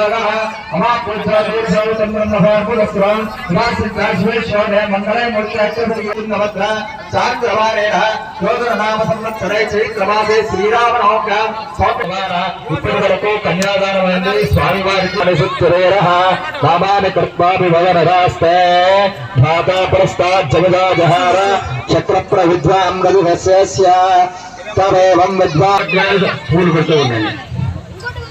వధారి స్వామివారికి సర్గరబంధం పడుతున్నాం మంగళ చాంద్రవారేణ యోగనామ సంవత్సరే చైత్రమాసే శ్రీరామనవక ఇప్పటి వరకు కన్యాదానమైంది స్వామివారికి అనుసురేర నామాని కర్మాభి వదనరాస్తే మాతా పురస్తాత్ జగదా జహార చక్ర ప్రవిద్వాం రఘుహస్య తమేవం విద్వాన్ పూలు పెట్టు ఉండండి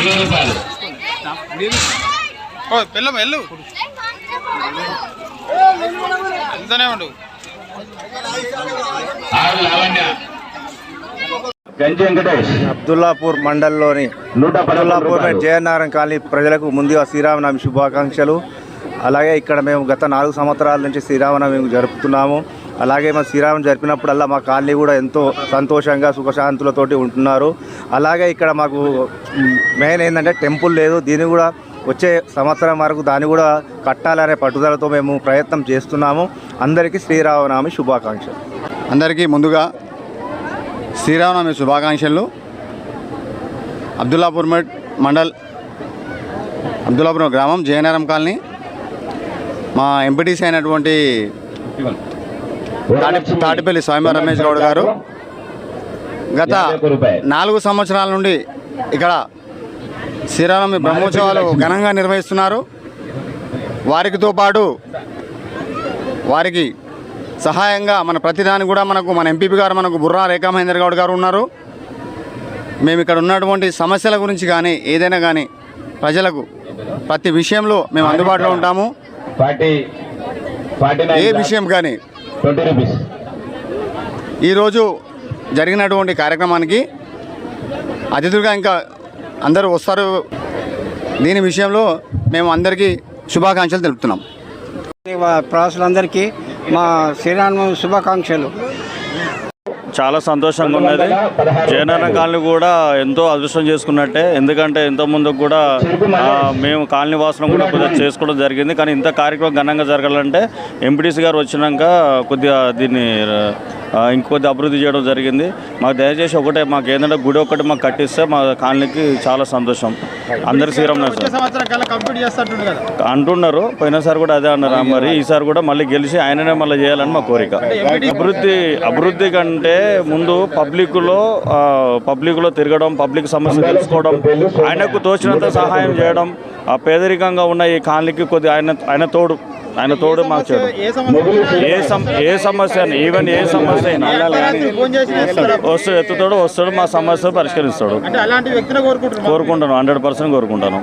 ఇరవై రూపాయలు. ఓ పిల్ల వెళ్ళు. ఎంతనే ఉండు. ఆరు లావణ్య. అబ్దుల్లాపూర్ మండలంలోని నూట అబ్దుల్లాపూర్ జయనారాయణ కాలనీ ప్రజలకు ముందుగా శ్రీరామనవమి శుభాకాంక్షలు. అలాగే ఇక్కడ మేము గత నాలుగు సంవత్సరాల నుంచి శ్రీరామనవమి జరుపుతున్నాము. అలాగే మా శ్రీరామం జరిపినప్పుడల్లా మా కాలనీ కూడా ఎంతో సంతోషంగా సుఖశాంతులతోటి ఉంటున్నారు. అలాగే ఇక్కడ మాకు మెయిన్ ఏంటంటే టెంపుల్ లేదు. దీన్ని కూడా వచ్చే సంవత్సరం వరకు దాన్ని కూడా కట్టాలనే పట్టుదలతో మేము ప్రయత్నం చేస్తున్నాము. అందరికీ శ్రీరామనవమి శుభాకాంక్షలు. అందరికీ ముందుగా శ్రీరామనవమి శుభాకాంక్షలు. అబ్దుల్లాపూర్ మండల్ అబ్దుల్లాపురం గ్రామం జయనగరం కాలనీ. మా ఎంపీటీసీ అయినటువంటి తాటిపల్లి స్వామి రమేష్ గౌడ్ గారు. గత నాలుగు సంవత్సరాల నుండి ఇక్కడ శ్రీరామనవమి బ్రహ్మోత్సవాలు ఘనంగా నిర్వహిస్తున్నారు. వారికితో పాటు వారికి సహాయంగా మన ప్రతిదాని కూడా మనకు మన ఎంపీపీ గారు మనకు బుర్రా రేఖా మహేందర్ గౌడ్ గారు ఉన్నారు. మేము ఇక్కడ ఉన్నటువంటి సమస్యల గురించి కానీ ఏదైనా కానీ ప్రజలకు ప్రతి విషయంలో మేము అందుబాటులో ఉంటాము. ఏ విషయం కానీ ట్వంటీ రూపీస్. ఈరోజు జరిగినటువంటి కార్యక్రమానికి అతిథులుగా ఇంకా అందరూ వస్తారు. దీని విషయంలో మేము అందరికీ శుభాకాంక్షలు తెలుపుతున్నాం. ప్రవాసులందరికీ మా శ్రీరామ శుభాకాంక్షలు. చాలా సంతోషంగా ఉన్నది. జయనారాయణ కాలనీ కూడా ఎంతో అదృష్టం చేసుకున్నట్టే. ఎందుకంటే ఇంత ముందుకు కూడా మేము కాలనీ వాసన కూడా కొద్దిగా చేసుకోవడం జరిగింది. కానీ ఇంత కార్యక్రమం ఘనంగా జరగాలంటే ఎంపీటీసీ గారు వచ్చినాక కొద్దిగా దీన్ని ఇంకొద్ది అభివృద్ధి చేయడం జరిగింది. మాకు దయచేసి ఒకటే మాకు ఏంటంటే గుడి ఒకటి మాకు కట్టిస్తే మా కాలనీకి చాలా సంతోషం. అందరు శ్రీరామ్ అంటున్నారు. పోయినసారి కూడా అదే అన్నారు. మరి ఈసారి కూడా మళ్ళీ గెలిచి ఆయననే మళ్ళీ చేయాలని మా కోరిక. అభివృద్ధి అభివృద్ధి కంటే ముందు పబ్లిక్లో పబ్లిక్లో తిరగడం పబ్లిక్ సమస్య తెలుసుకోవడం ఆయనకు తోచినంత సహాయం చేయడం ఆ పేదరికంగా ఉన్న ఈ కాలనీకి కొద్ది ఆయన ఆయన తోడు ఆయన తోడు మాకు చేయడం. ఏ సమ ఏ సమస్య ఈవెన్ ఏ సమస్య అయినా ఫోన్ చేసి చేస్తారా? వస్తూ ఎత్తుతాడు వస్తాడు మా సమస్య పరిష్కరిస్తాడు. కోరుకుంటాను హండ్రెడ్ పర్సెంట్ కోరుకుంటాను.